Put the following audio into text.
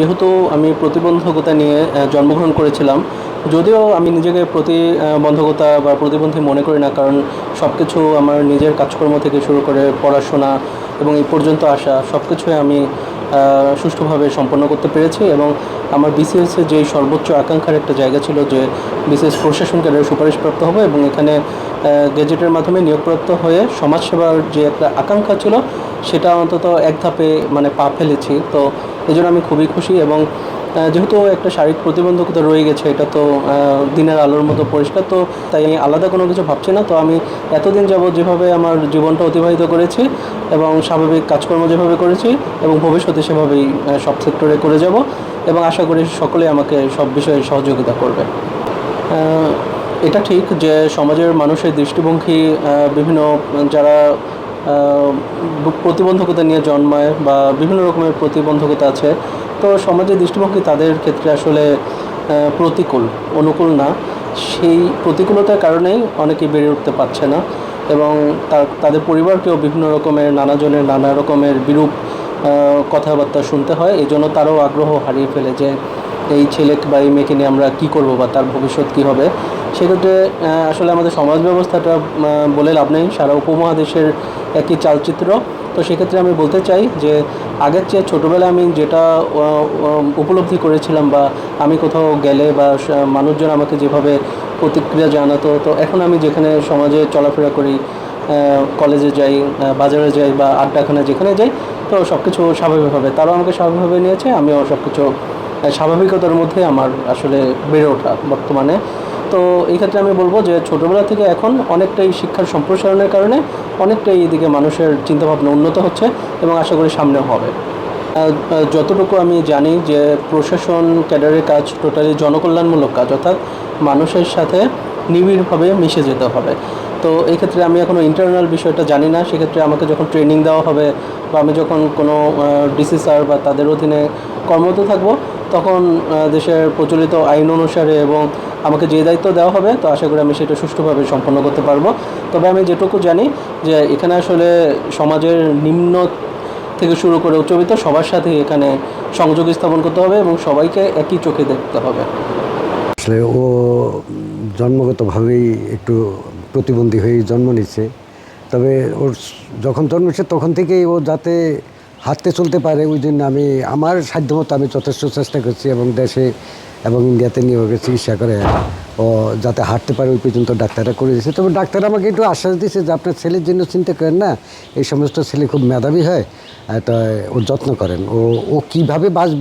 যেহেতু আমি প্রতিবন্ধকতা নিয়ে জন্মগ্রহণ করেছিলাম, যদিও আমি নিজেকে প্রতিবন্ধকতা বা প্রতিবন্ধী মনে করি না, কারণ সব কিছু আমার নিজের কাজকর্ম থেকে শুরু করে পড়াশোনা এবং এই পর্যন্ত আসা সব কিছুই আমি সুষ্ঠুভাবে সম্পন্ন করতে পেরেছি এবং আমার বিসিএসে যে সর্বোচ্চ আকাঙ্ক্ষার একটা জায়গা ছিল যে বিসিএস প্রশাসন ক্যাডারে সুপারিশপ্রাপ্ত হবে এবং এখানে গেজেটের মাধ্যমে নিয়োগপ্রাপ্ত হয়ে সমাজসেবার যে একটা আকাঙ্ক্ষা ছিল সেটা অন্তত এক ধাপে মানে পা ফেলেছি। তো এই জন্য আমি খুবই খুশি এবং যেহেতু একটা শারীরিক প্রতিবন্ধকতা রয়ে গেছে, এটা তো দিনের আলোর মতো পরিষ্কার, তো তাই আমি আলাদা কোনো কিছু ভাবছি না। তো আমি এতদিন যাব যেভাবে আমার জীবনটা অতিবাহিত করেছি এবং স্বাভাবিক কাজকর্ম যেভাবে করেছি এবং ভবিষ্যতে সেভাবেই সব সেক্টরে করে যাব এবং আশা করি সকলে আমাকে সব বিষয়ে সহযোগিতা করবে। এটা ঠিক যে সমাজের মানুষের দৃষ্টিভঙ্গি বিভিন্ন যারা প্রতিবন্ধকতা নিয়ে জন্মায় বা বিভিন্ন রকমের প্রতিবন্ধকতা আছে। তো সমাজের দৃষ্টিভঙ্গি তাদের ক্ষেত্রে আসলে প্রতিকূল, অনুকূল না। সেই প্রতিকূলতার কারণেই অনেকে বেড়ে উঠতে পারছে না এবং তার, তাদের পরিবারকেও বিভিন্ন রকমের, নানাজনের নানা রকমের বিরূপ কথাবার্তা শুনতে হয়। এই জন্য তারাও আগ্রহ হারিয়ে ফেলে যে, এই ছেলে বা এই মেয়েকে নিয়ে আমরা কী করব বা তার ভবিষ্যৎ কী হবে? সেক্ষেত্রে আসলে আমাদের সমাজ ব্যবস্থাটা বলে লাভ নেই। সারা উপমহাদেশের একই চালচিত্র। তো সেক্ষেত্রে আমি বলতে চাই যে, আগের চেয়ে ছোটোবেলায় আমি যেটা উপলব্ধি করেছিলাম বা আমি কোথাও গেলে বা মানুষজন আমাকে যেভাবে প্রতিক্রিয়া জানাতো, তো এখন আমি যেখানে সমাজে চলাফেরা করি কলেজে যাই বাজারে যাই বা আড্ডাখানে যেখানে যাই, তো সব কিছু স্বাভাবিকভাবে। তারাও আমাকে স্বাভাবিকভাবে নিয়েছে, আমিও সব কিছু স্বাভাবিকতার মধ্যে আমার আসলে বেড়ে ওঠা বর্তমানে। তো এই ক্ষেত্রে আমি বলব যে ছোটোবেলা থেকে এখন অনেকটাই শিক্ষার সম্প্রসারণের কারণে অনেকটাই এদিকে মানুষের চিন্তাভাবনা উন্নত হচ্ছে এবং আশা করি সামনেও হবে। যতটুকু আমি জানি যে প্রশাসন, ক্যাডারের কাজ টোটালি জনকল্যাণমূলক কাজ, অর্থাৎ মানুষের সাথে নিবিড়ভাবে মিশে যেতে হবে। তো এই ক্ষেত্রে আমি এখনও ইন্টারনাল বিষয়টা জানি না, সেক্ষেত্রে আমাকে যখন ট্রেনিং দেওয়া হবে বা আমি যখন কোনো ডিসি স্যার বা তাদের অধীনে কর্মরত থাকব, তখন দেশের প্রচলিত আইন অনুসারে এবং আমাকে যে দায়িত্ব দেওয়া হবে, তো আশা করি আমি সেটা সুষ্ঠুভাবে সম্পন্ন করতে পারব। তবে আমি যেটুকু জানি যে এখানে আসলে সমাজের নিম্ন থেকে শুরু করে উচ্চবিত্ত সবার সাথে এখানে সংযোগ স্থাপন করতে হবে এবং সবাইকে একই চোখে দেখতে হবে। আসলে ও জন্মগতভাবেই একটু প্রতিবন্ধী হয়ে জন্ম নিচ্ছে। তবে ওর যখন জন্মেছে তখন থেকেই ও যাতে হাঁটতে চলতে পারে, ওই জন্য আমি, আমার সাধ্যমতো আমি যথেষ্ট চেষ্টা করছি এবং দেশে এবং ইন্ডিয়াতে নিয়ে ওকে চিকিৎসা করে ও যাতে হাঁটতে পারে ওই পর্যন্ত ডাক্তাররা করে দিয়েছে। তবে ডাক্তার আমাকে একটু আশ্বাস দিয়েছে যে আপনার ছেলের জন্য চিন্তা করেন না, এই সমস্ত ছেলে খুব মেধাবী হয় তো ওর যত্ন করেন। ও ও কীভাবে বাঁচবে